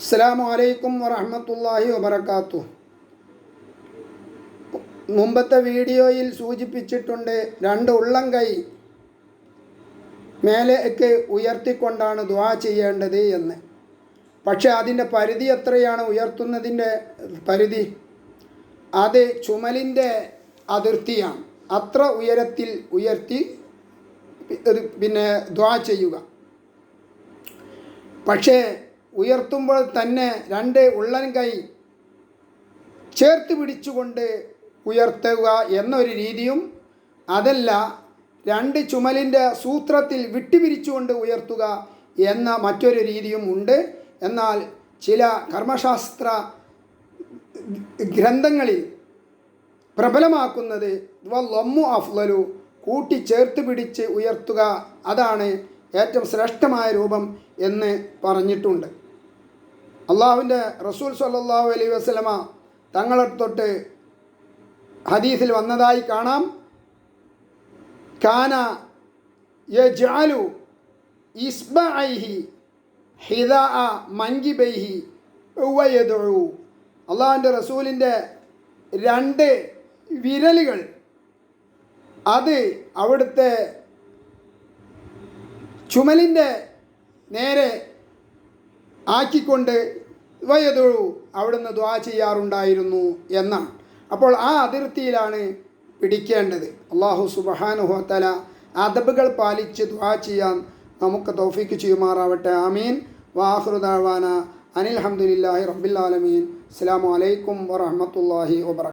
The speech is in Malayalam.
അസ്സാം അലൈക്കും വറഹമത്തല്ലാഹി വബർക്കാത്തു മുമ്പത്തെ വീഡിയോയിൽ സൂചിപ്പിച്ചിട്ടുണ്ട് രണ്ട് ഉള്ളം കൈ മേലേക്ക് ഉയർത്തിക്കൊണ്ടാണ് ദ്വാ ചെയ്യേണ്ടത് എന്ന്. പക്ഷേ അതിന്റെ പരിധി എത്രയാണ്? ഉയർത്തുന്നതിന്റെ പരിധി അത് ചുമലിന്റെ അതിർത്തിയാണ്. അത്ര ഉയരത്തിൽ ഉയർത്തി പിന്നെ ദ്വാ ചെയ്യുക. പക്ഷേ ഉയർത്തുമ്പോൾ തന്നെ രണ്ട് ഉള്ളൻ കൈ ചേർത്ത് പിടിച്ചുകൊണ്ട് ഉയർത്തുക എന്നൊരു രീതിയും അതല്ല രണ്ട് ചുമലിന്റെ സൂത്രത്തിൽ വിട്ടുപിരിച്ചുകൊണ്ട് ഉയർത്തുക എന്ന മറ്റൊരു രീതിയും ഉണ്ട്. എന്നാൽ ചില കർമ്മശാസ്ത്ര ഗ്രന്ഥങ്ങളിൽ പ്രബലമാക്കുന്നത് വല്ലൊമ്മു അഫ്ലലു കൂട്ടിച്ചേർത്ത് പിടിച്ച് ഉയർത്തുക അതാണ് ഏറ്റവും ശ്രേഷ്ഠമായ രൂപം എന്ന് പറഞ്ഞിട്ടുണ്ട്. അള്ളാഹുവിന്റെ റസൂൽ സല്ലാഹു അലൈഹി വസ്ലമ തങ്ങളെ തൊട്ട് ഹദീസിൽ വന്നതായി കാണാം. കാന യജാലു ഇസ്ബൈഹി ഹിദ മങ്കിബൈഹി ഉവയദു അള്ളാഹുവിന്റെ റസൂലിന്റെ രണ്ട് വിരലുകൾ അത് അവിടുത്തെ ചുമലിന്റെ നേരെ ആക്കിക്കൊണ്ട് വയതൊഴു അവിടുന്ന് ദ്വാ ചെയ്യാറുണ്ടായിരുന്നു എന്നാണ്. അപ്പോൾ ആ അതിർത്തിയിലാണ് പിടിക്കേണ്ടത്. അള്ളാഹു സുബഹാനുഹോത്തല അദബുകൾ പാലിച്ച് ദ്വാ ചെയ്യാൻ നമുക്ക് തോഫിക്ക് ചെയ്യുമാറാവട്ടെ. ആമീൻ. വാഹൃദാവാന അനിൽ അഹമ്മദില്ലാഹി റബ്ബിലാലമീൻ അസ്സാം വലൈക്കും വറഹമത്തല്ലാഹി വബർക്കാത്തു